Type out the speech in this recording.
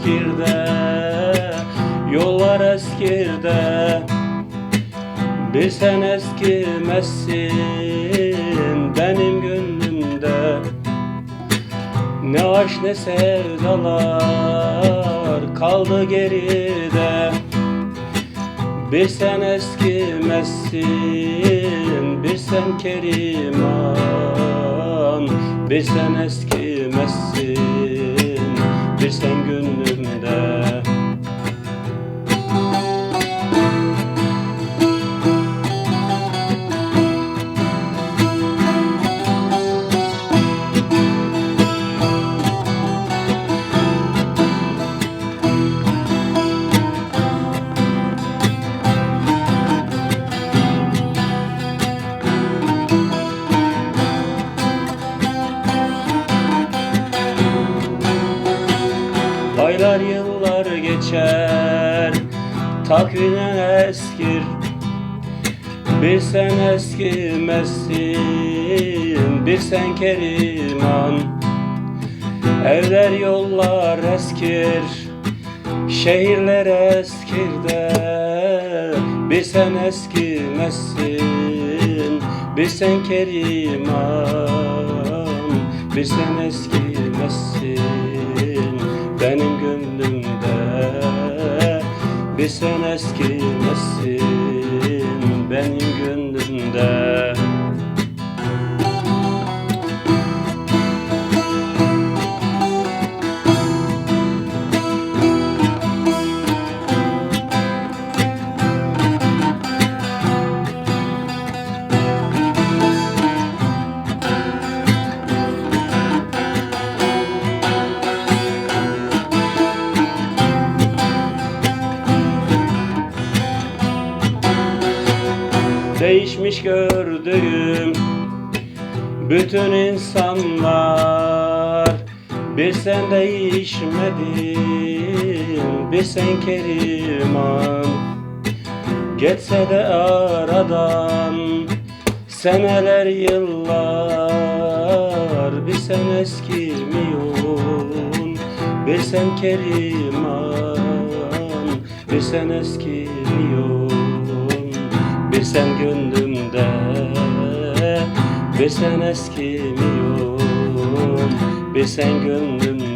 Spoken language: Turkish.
Eskirde Yollar eskirde. Bir sen eskimezsin benim gönlümde. Ne aşk ne sevdalar kaldı geride. Bir sen eskimezsin bir sen keriman. Bir sen eskimezsin Aylar yıllar geçer. Takvinen eskir Bir sen eskimezsin Bir sen keriman. Evler yollar eskir Şehirler eskir de Bir sen eskimezsin Bir sen keriman Bir sen eskimezsin Bir sen eskimezsin benim gönlümde Değişmiş gördüğüm bütün insanlar. Bir sen değişmedin, bir sen keriman. Geçse de aradan seneler yıllar. Bir sen eskimiyorsun, bir sen keriman. Bir sen eskimiyorsun bir sen gönlümde Bir sen eskimiyorsun Bir sen gönlümde